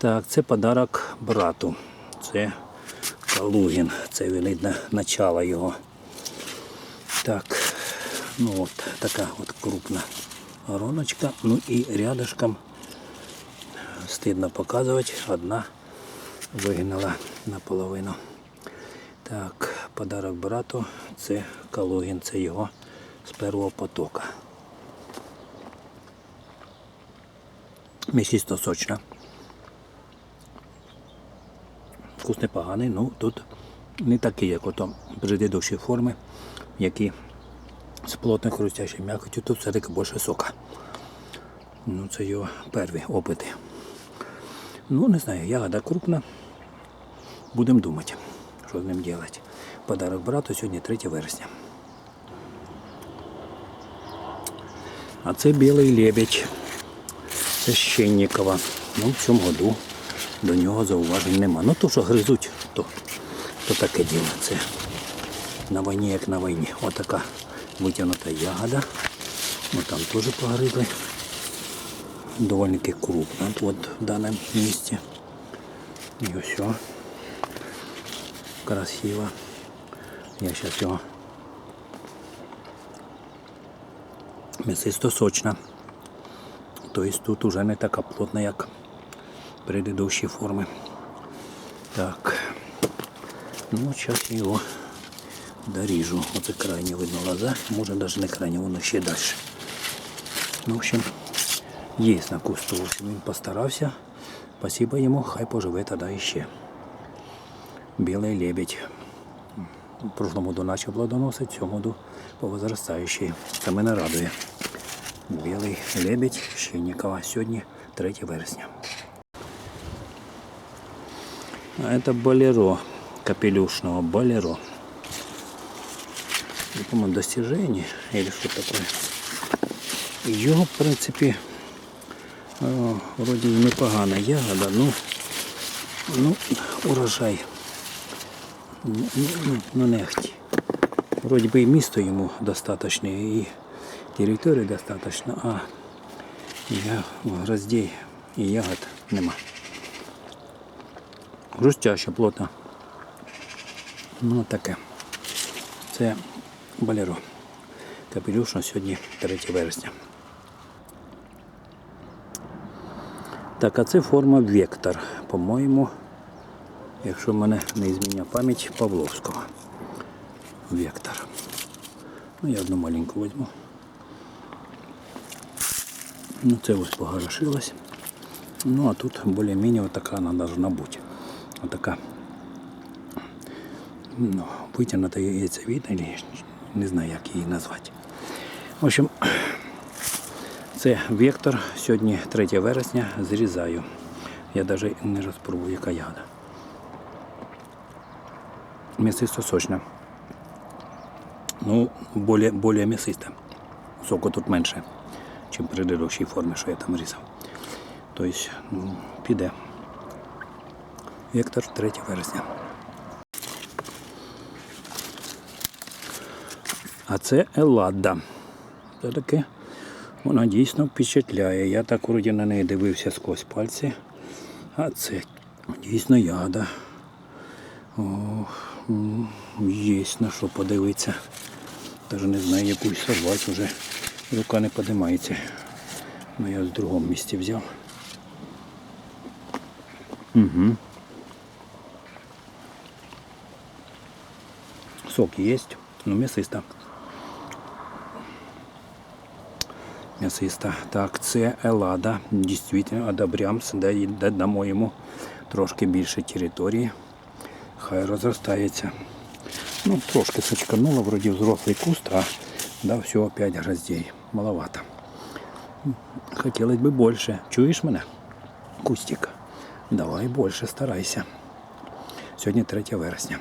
Так, це подарок брату. Це Калугін. Це видно начало його. Так, ну от така от крупна вороночка. Ну і рядышком, стидно показувати, одна вигнала наполовину. Так, подарок брату. Це Калугін, це його з першого потока. Місісто сочна. Вкус непоганий, ну тут не такий, як ото предыдущі форми, які з плотно хрустящою м'якотю, тут все-таки більше сока. Ну, це його перві опити. Ну, не знаю, ягода крупна. Будемо думати, що з ним робити. Подарок брату сьогодні 3 вересня. А це білий лебедь. Це Щеннікова. Ну, в цьому году до нього зауважень нема. Ну то, що гризуть, то, то таке діло. Це на війні, як на війні. Отака витягнута ягода. Ну там теж погризли. Доволі крупно от в даному місці. І все. Красиво. Я зараз його м'ясисто сочна. Тобто тут уже не така плотна, як предыдущі форми. Так. Ну, зараз я його доріжу. Оце крайне видно лоза. Може навіть не крайне, воно ще далі. Ну, в общем, є на кусту. В общем, він постарався. Спасибо йому, хай поживе тоді ще. Білий лебедь. В прошлому году начал плодоносить, цьому году по возрастающей. Це мене радує. Білий лебедь Щенникова. Сьогодні 3 вересня. А это болеро капелюшного болеро. Не помню, достижение или что такое. Його, в принципі, о, вроді і непогана ягода, ну, ну урожай. Ну, ну, ну нехті. Вроді би і місто йому достатньо, і території достатньо, а я, гроздей і ягод нема. Хрустяще, плотно. Ну таке. Це балеро. Капелюшно сьогодні 3 вересня. Так, а це форма Вектор. По-моєму, якщо мене не зміняє пам'ять Павловського. Вектор. Ну, я одну маленьку візьму. Ну, це ось погорошилось. Ну, а тут більш-менш така вона должна бути. Отака ну, витягнута яйцевидна, или не знаю, як її назвати. В общем, це вектор. Сьогодні 3 вересня зрізаю. Я навіть не розпробую, яка ягода. М'ясисто сочна. Ну, более, более мясисто. Соку тут менше, ніж в предыдущій формі, що я там різав. Тобто, ну, піде. Вектор 3 вересня. А це Елада. Це таке, вона дійсно впечатляє. Я так вроді на неї дивився сквозь пальці. А це дійсно ягода. О, є на що подивитися. Даже не знаю, яку сорвати вже рука не подимається. Ну я з другому місці взяв. Угу. Сок есть, но мясиста. М'ясиста. Так, це Елада. Дійсно, одобрямс, дай- дай- дамо йому трошки більше території. Хай розростається. Ну, трошки сочкануло, вроді взрослий куст, а дав всього 5 гроздей. Маловато. Хотілося б більше. Чуєш мене? Кустик. Давай більше старайся. Сьогодні 3 вересня.